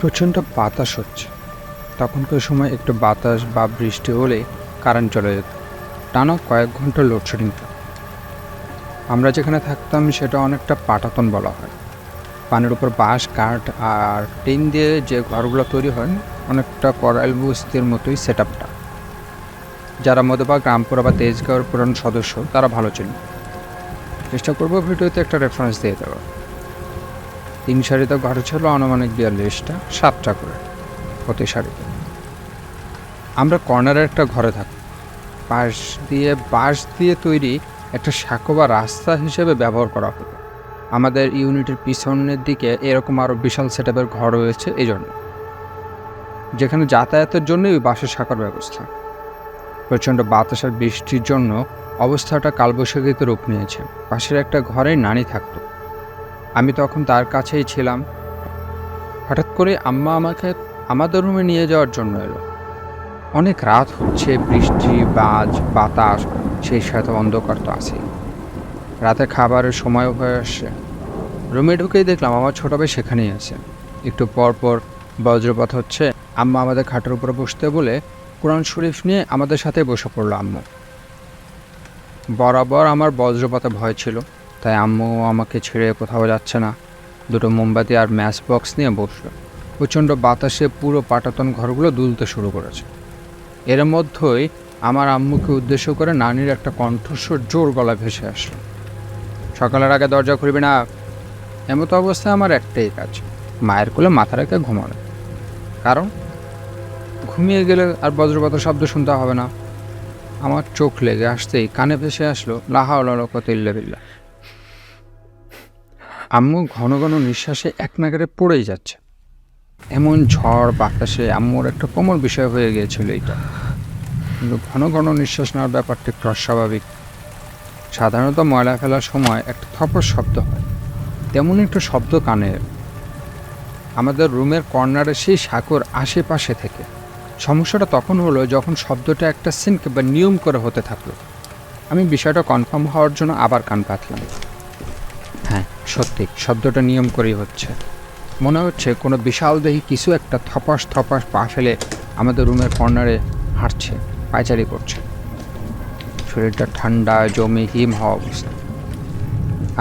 প্রচণ্ড বাতাস হচ্ছে। তখনকার সময় একটু বাতাস বা বৃষ্টি হলে কারেন্ট চলে যেত। টানা কয়েক ঘণ্টা লোডশেডিং আমরা যেখানে থাকতাম সেটা অনেকটা পাটাতন বলা হয়। পানির উপর বাঁশ, কাঠ আর টিন দিয়ে যে ঘরগুলো তৈরি হয়, অনেকটা করাইল বস্তির মতোই সেট আপটা যারা মধুবাগ রামপুরা বা তেজগাঁওয়ের পুরান সদস্য, তারা ভালো চিনি চেষ্টা করব ভিডিওতে একটা রেফারেন্স দিয়ে দেওয়ার। তিন সারিতে ঘর ছিল আনুমানিক বিয়াল্লিশটা, সাতটা করে প্রতি সারিতে। আমরা কর্নারে একটা ঘরে থাকি। পাশ দিয়ে বাঁশ দিয়ে তৈরি একটা সাঁকো বা রাস্তা হিসেবে ব্যবহার করা হতো আমাদের ইউনিটের পিছনের দিকে এরকম আরও বিশাল সেট ঘর রয়েছে এই জন্য যেখানে যাতায়াতের জন্যই ওই বাঁশের শাখার ব্যবস্থা। প্রচণ্ড বাতাস আর বৃষ্টির জন্য অবস্থাটা কালবৈশাখীতে রূপ নিয়েছে। পাশের একটা ঘরে নানি থাকতো। আমি তখন তার কাছেই ছিলাম। হঠাৎ করে আম্মা আমাকে আমাদের রুমে নিয়ে যাওয়ার জন্য এলো। অনেক রাত হচ্ছে, বৃষ্টি, বাজ, বাতাস, সেই সাথে অন্ধকার তো আছেই। রাতে খাবারের সময়ও হয়ে আসছে। রুমে ঢুকেই দেখলাম আমার ছোট ভাই সেখানেই আছে। একটু পর পর বজ্রপাত হচ্ছে, আম্মা আমাদের খাটের উপরে বসতে বলে কোরআন শরীফ নিয়ে আমাদের সাথে বসে পড়ল আম্মু। বরাবর আমার বজ্রপাতে ভয় ছিল। তাই আম্মু আমাকে ছেড়ে কোথাও যাচ্ছে না। দুটো মোমবাতি আর ম্যাচ বক্স নিয়ে বসল। প্রচণ্ড বাতাসে পুরো পাটাতন ঘরগুলো দুলতে শুরু করেছে। এর মধ্যেই আমার আম্মুকে উদ্দেশ্য করে নানির একটা কণ্ঠস্বর জোর গলা ভেসে আসলো। সকালের আগে দরজা খুলবি না। এমতো অবস্থায় আমার একটাই কাজ, মায়ের কোলে মাথা রেখে ঘুমানো। কারণ? ঘুমিয়ে গেলে আর বজ্রপাতের শব্দ শুনতে হবে না। আমার চোখ লেগে আসতেই কানে ভেসে আসলো লাহাউল্লাহ আম্মু ঘন ঘন নিঃশ্বাসে এক নাগারে পড়েই যাচ্ছে। এমন ঝড়, বাতাসে আম্মুর একটা কোমল বিষয় হয়ে গিয়েছিল এইটা। কিন্তু ঘন ঘন নিঃশ্বাস নেওয়ার ব্যাপারটা একটু অস্বাভাবিক। সাধারণত ময়লা ফেলার সময় একটা থপর শব্দ হয়। তেমন একটু শব্দ কানে আমাদের রুমের কর্নারে সেই সাঁকোর আশেপাশে থেকে। সমস্যাটা তখন হলো যখন শব্দটা একটা সিনক বা নিয়ম করে হতে থাকল। আমি বিষয়টা কনফার্ম হওয়ার জন্য আবার কান পাতলাম হ্যাঁ সত্যি, শব্দটা নিয়ম করেই হচ্ছে। মনে হচ্ছে কোনো বিশাল দেহি কিছু একটা থপাস থপাস পা ফেলে আমাদের রুমের কর্নারে হাঁটছে, পায়চারি করছে। শরীরটা ঠান্ডা, জমে, হিম হওয়া অবস্থা।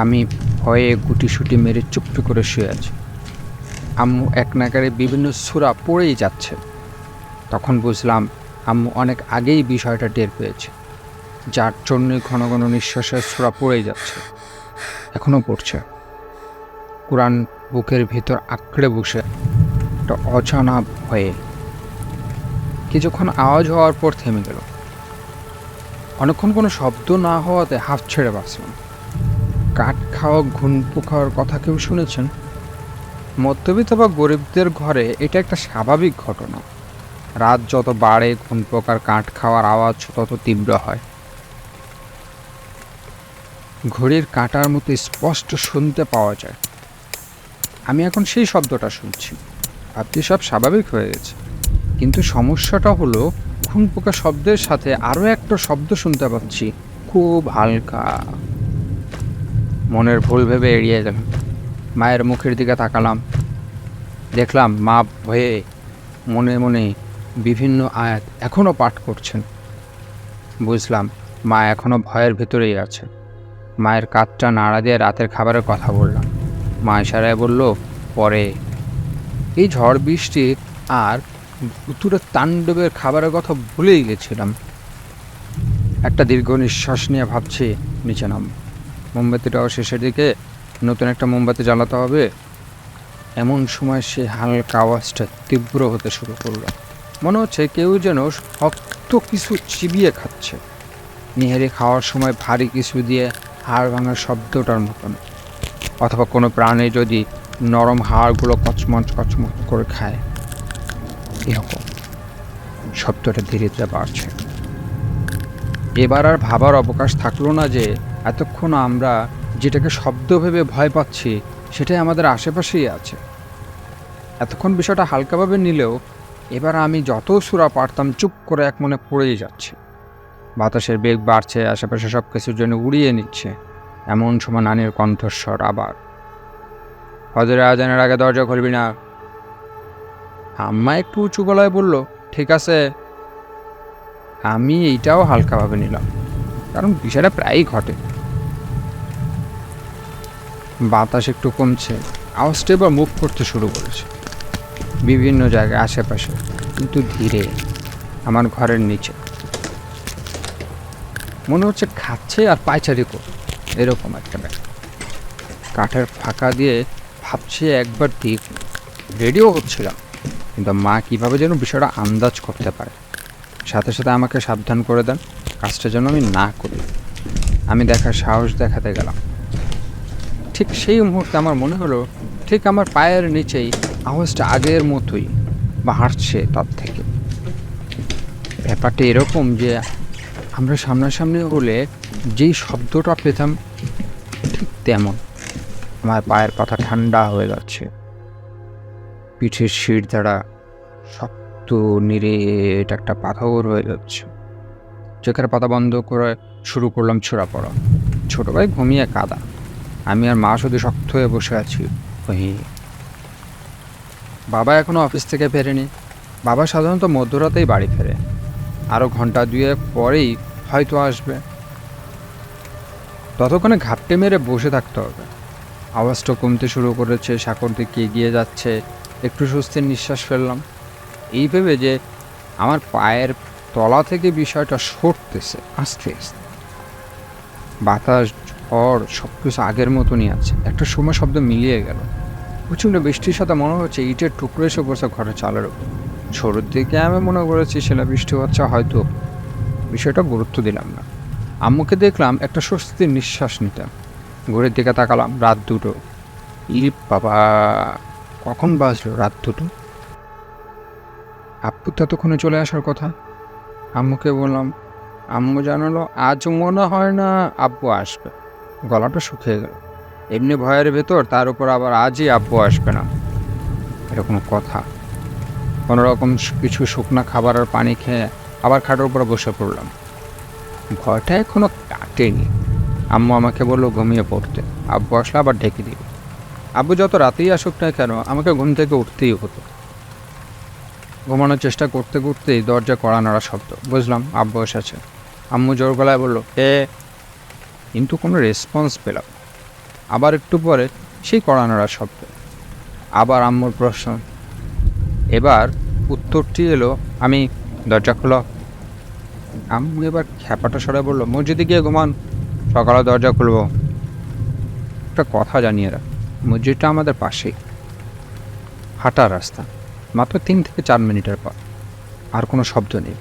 আমি ভয়ে গুটিসুটি মেরে চুপটি করে শুয়ে আছি। আম্মু এক নাগারে বিভিন্ন সুরা পড়েই যাচ্ছে। তখন বুঝলাম আম্মু অনেক আগেই বিষয়টা টের পেয়েছে। যার জন্যই ঘন ঘন নিঃশ্বাসের সুরা পড়েই যাচ্ছে। এখনও পড়ছে। কোরআন বুকের ভিতর আঁকড়ে বসে একটা অজানা ভয়ে। কিছুক্ষণ আওয়াজ হওয়ার পর থেমে গেল। অনেকক্ষণ কোনো শব্দ না হওয়াতে হাফ ছেড়ে বাঁচলাম। কাঠ খাওয়া ঘুন পোকার কথা কেউ শুনেছেন? মধ্যবিত্ত বা গরিবদের ঘরে এটা একটা স্বাভাবিক ঘটনা। রাত যত বাড়ে ঘুন পোকার কাঠ খাওয়ার আওয়াজ তত তীব্র হয়। ঘড়ির কাঁটার মতো স্পষ্ট শুনতে পাওয়া যায়। আমি এখন সেই শব্দটা শুনছি। ভাবছি সব স্বাভাবিক হয়ে গেছে। কিন্তু সমস্যাটা হলো ঘুন পোকা শব্দের সাথে আরও একটা শব্দ শুনতে পাচ্ছি, খুব হালকা। মনের ভুল ভেবে এড়িয়ে গেলাম। মায়ের মুখের দিকে তাকালাম। দেখলাম মা ভয়ে মনে মনে বিভিন্ন আয়াত এখনও পাঠ করছেন। বুঝলাম মা এখনও ভয়ের ভেতরেই আছে। মায়ের কাতটা নাড়া দিয়ে রাতের খাবারের কথা বললাম মা ইশারায় বলল, পরে। এই ঝড় বৃষ্টি আর ভুতুরে তাণ্ডবের খাবারের কথা ভুলেই গেছিলাম। একটা দীর্ঘ নিঃশ্বাস নিয়ে ভাবছি, নিচে নাম। মোমবাতিটাও শেষের দিকে নতুন একটা মোমবাতি জ্বালাতে হবে। এমন সময় সে হালকা আওয়াজটা তীব্র হতে শুরু করল। মনে হচ্ছে কেউ যেন শক্ত কিছু চিবিয়ে খাচ্ছে। নিহারি খাওয়ার সময় ভারী কিছু দিয়ে হাড় ভাঙার শব্দটার মতন। অথবা কোনো প্রাণী যদি নরম হাড়গুলো কচমচ কচমচ করে খায়, এরকম শব্দটা ধীরে ধীরে বাড়ছে। এবার আর ভাবার অবকাশ থাকল না যে এতক্ষণ আমরা যেটাকে শব্দ ভেবে ভয় পাচ্ছি, সেটাই আমাদের আশেপাশেই আছে। এতক্ষণ বিষয়টা হালকাভাবে নিলেও এবার আমি যত সুরা পারতাম চুপ করে এক মনে পড়েই যাচ্ছে। বাতাসের বেগ বাড়ছে, আশেপাশে সব কিছুর জন্য উড়িয়ে নিচ্ছে। এমন সময় নানির কণ্ঠস্বর আবার, হজরে আজানের আগে দরজা খুলবি না? আম্মা একটু উঁচু গলায় বলল, ঠিক আছে। আমি এইটাও হালকাভাবে নিলাম, কারণ বিষয়টা প্রায়ই ঘটে। বাতাস একটু কমছে, আওয়াজটা এবার মুভ করতে শুরু করেছে। বিভিন্ন জায়গায়, আশেপাশে, কিন্তু ধীরে, আমার ঘরের নিচে। মনে হচ্ছে খাচ্ছে আর পায়চারি করে। এরকম একটা ব্যাপার। কাঠের ফাঁকা দিয়ে ভাবছি একবার দিক রেডিও হচ্ছিলাম, কিন্তু মা কীভাবে যেন বিষয়টা আন্দাজ করতে পারে। সাথে সাথে আমাকে সাবধান করে দেন, কাজটা যেন আমি না করি। আমি দেখার সাহস দেখাতে গেলাম। ঠিক সেই মুহূর্তে আমার মনে হলো, ঠিক আমার পায়ের নিচেই, আওয়াজটা আগের মতোই, বা হাঁটছে তার থেকে। ব্যাপারটা এরকম যে আমরা সামনাসামনি হলে যেই শব্দটা পেতাম, ঠিক তেমন। আমার পায়ের পাতা ঠান্ডা হয়ে যাচ্ছে। পিঠের শির দ্বারা শক্ত নিরে এটা একটা পাথর হয়ে যাচ্ছে। চোখের পাতা বন্ধ করে শুরু করলাম ছোড়া পড়া ছোটো ভাই ঘুমিয়ে কাদা। আমি আর মা শুধু শক্ত হয়ে বসে আছি। ওই বাবা এখনও অফিস থেকে ফেরেনি। বাবা সাধারণত মধ্যরাতেই বাড়ি ফেরে। আরও ঘণ্টা দুয়েক পরেই হয়তো আসবে। ততক্ষণে ঘাপটে মেরে বসে থাকতে হবে। আওয়াজটা কমতে শুরু করেছে সাঁকর দিকে এগিয়ে যাচ্ছে। একটু স্বস্তির নিঃশ্বাস ফেললাম। এই ভেবে যে আমার পায়ের তলা থেকে বিষয়টা সরতেছে, আস্তে আস্তে। বাতাস, ঝড় সব কিছু আগের মতনই আছে। একটা সময় শব্দ মিলিয়ে গেল। প্রচণ্ড বৃষ্টির সাথে মনে হচ্ছে ইটের টুকরো এসে পড়ছে ঘরের চালের উপর। শুরুর দিকে আমি মনে করেছি সেটা বৃষ্টি হচ্ছে, হয়তো বিষয়টা গুরুত্ব দিলাম না। আম্মুকে দেখলাম একটা স্বস্তির নিঃশ্বাস নিতাম ঘুরের দিকে তাকালাম, রাত দুটো। ইপ বাবা, কখন বাজলো রাত দুটো? আপ্পু ততক্ষণে চলে আসার কথা। আম্মুকে বললাম, আম্মু জানালো, আজ মনে হয় না আব্বু আসবে। গলাটা শুকিয়ে গেল। এমনি ভয়ের ভেতর তার উপর আবার আজই আব্বু আসবে না। এরকম কথা। কোনো রকম কিছু শুকনো খাবার আর পানি খেয়ে আবার খাটের উপরে বসে পড়লাম। ভয়টা এখনও কাটেনি। আম্মু আমাকে বলল ঘুমিয়ে পড়তে। আব্বু আসলে আবার ঢেকে দিবে আব্বু যত রাতেই আসুক না কেন, আমাকে ঘুম থেকে উঠতেই হতো। ঘুমানোর চেষ্টা করতে করতেই দরজা কড়া নাড়া শব্দ। বুঝলাম, আব্বু এসেছে। আম্মু জোর গলায় বলল, এ, কিন্তু কোনো রেসপন্স পেলাম আবার একটু পরে সেই কড়া নাড়ার শব্দ। আবার আম্মুর প্রশ্ন এবার উত্তরটি এলো, আমি দরজা খোলা। আম্মু এবার খ্যাপাটা সরে বলল, মসজিদে গিয়ে ঘুমান, সকালে দরজা খুলবো। একটা কথা জানিয়ে রাখ, মসজিদটা আমাদের পাশেই। হাঁটার রাস্তা, মাত্র তিন থেকে চার মিনিটের পর আর কোনো শব্দ নেই।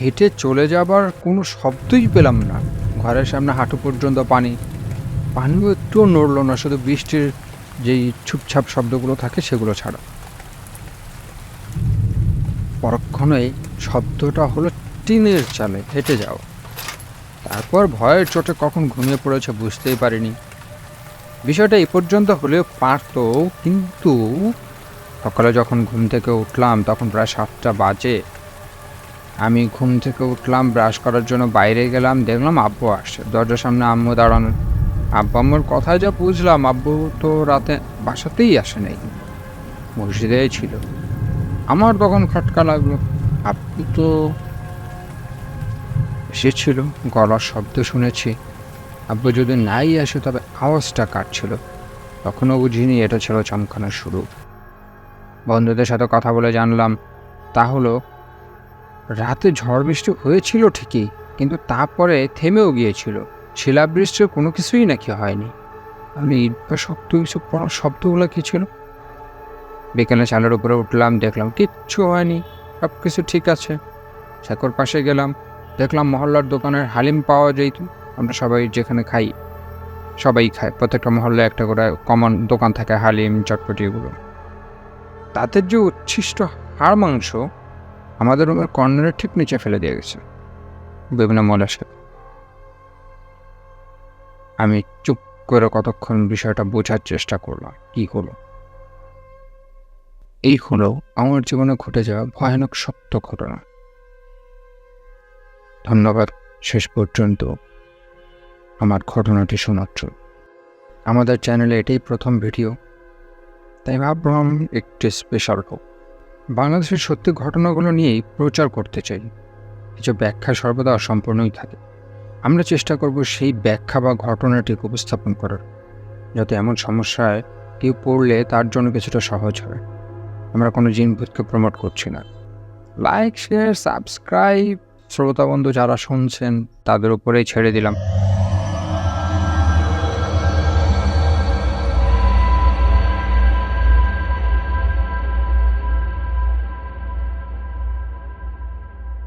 হেঁটে চলে যাবার কোনো শব্দই পেলাম না। ঘরের সামনে হাঁটু পর্যন্ত পানি। পানিও একটুও নড়লো না, শুধু বৃষ্টির যেই ছুপছাপ শব্দগুলো থাকে সেগুলো ছাড়া। পরক্ষণেই শব্দটা হলো টিনের চালে, হেঁটে যাও। তারপর ভয়ের চোটে কখন ঘুমিয়ে পড়েছে বুঝতেই পারিনি। বিষয়টা এই পর্যন্ত হলেও পারত কিন্তু সকালে যখন ঘুম থেকে উঠলাম, তখন প্রায় সাতটা বাজে। আমি ঘুম থেকে উঠলাম, ব্রাশ করার জন্য বাইরে গেলাম, দেখলাম আব্বু আসছে। দরজার সামনে আম্মু দাঁড়ানো। আব্বু আম্মুর কথায় যা বুঝলাম, আব্বু তো রাতে বাসাতেই আসে নাই মসজিদেই ছিল। আমার তখন খটকা লাগল। আব্বু তো এসেছিল, গলার শব্দ শুনেছি। আব্বু যদি নাই আসে, তবে আওয়াজটা কাটছিল তখনও বুঝিনি, এটা ছিল চমকানোর শুরু। বন্ধুদের সাথে কথা বলে জানলাম, তা হলো, রাতে ঝড় বৃষ্টি হয়েছিল ঠিকই, কিন্তু তারপরে থেমেও গিয়েছিল। শিলাবৃষ্টির কোনো কিছুই নাকি হয়নি। আমি বা শক্ত কিছু শব্দগুলো কী ছিল? বিকেলে চালের উপরে উঠলাম, দেখলাম কিচ্ছু হয়নি সব কিছু ঠিক আছে। শেকর পাশে গেলাম, দেখলাম মহল্লার দোকানের হালিম পাওয়া যেত, আমরা সবাই যেখানে খাই, সবাই খায় প্রত্যেকটা মহল্লায় একটা করে কমন দোকান থাকে, হালিম, চটপটি এগুলো। তাদের যে উচ্ছিষ্ট হাড় মাংস, আমাদের রুমের কর্নারের ঠিক নিচে ফেলে দিয়ে গেছে, বিভিন্ন মলের সাথে। আমি চুপ করে কতক্ষণ বিষয়টা বোঝার চেষ্টা করলাম, কি হলো? এই হলো আমার জীবনে ঘটে যাওয়া ভয়ানক সত্য ঘটনা। ধন্যবাদ শেষ পর্যন্ত আমার ঘটনাটি শোনার জন্য। আমাদের চ্যানেলে এটাই প্রথম ভিডিও। তাই ভাবলাম একটি স্পেশাল হোক। বাংলাদেশের সত্যি ঘটনাগুলো নিয়েই প্রচার করতে চাই। কিছু ব্যাখ্যা সর্বদা অসম্পূর্ণই থাকে। আমরা চেষ্টা করব সেই ব্যাখ্যা বা ঘটনাটিকে উপস্থাপন করার। যাতে এমন সমস্যায় কেউ পড়লে তার জন্য কিছুটা সহজ হয়। আমরা কোনো জিন জিনভূতকে প্রমোট করছি না। লাইক শেয়ার সাবস্ক্রাইব শ্রোতাবন্ধু যারা শুনছেন, তাদের উপরেই ছেড়ে দিলাম।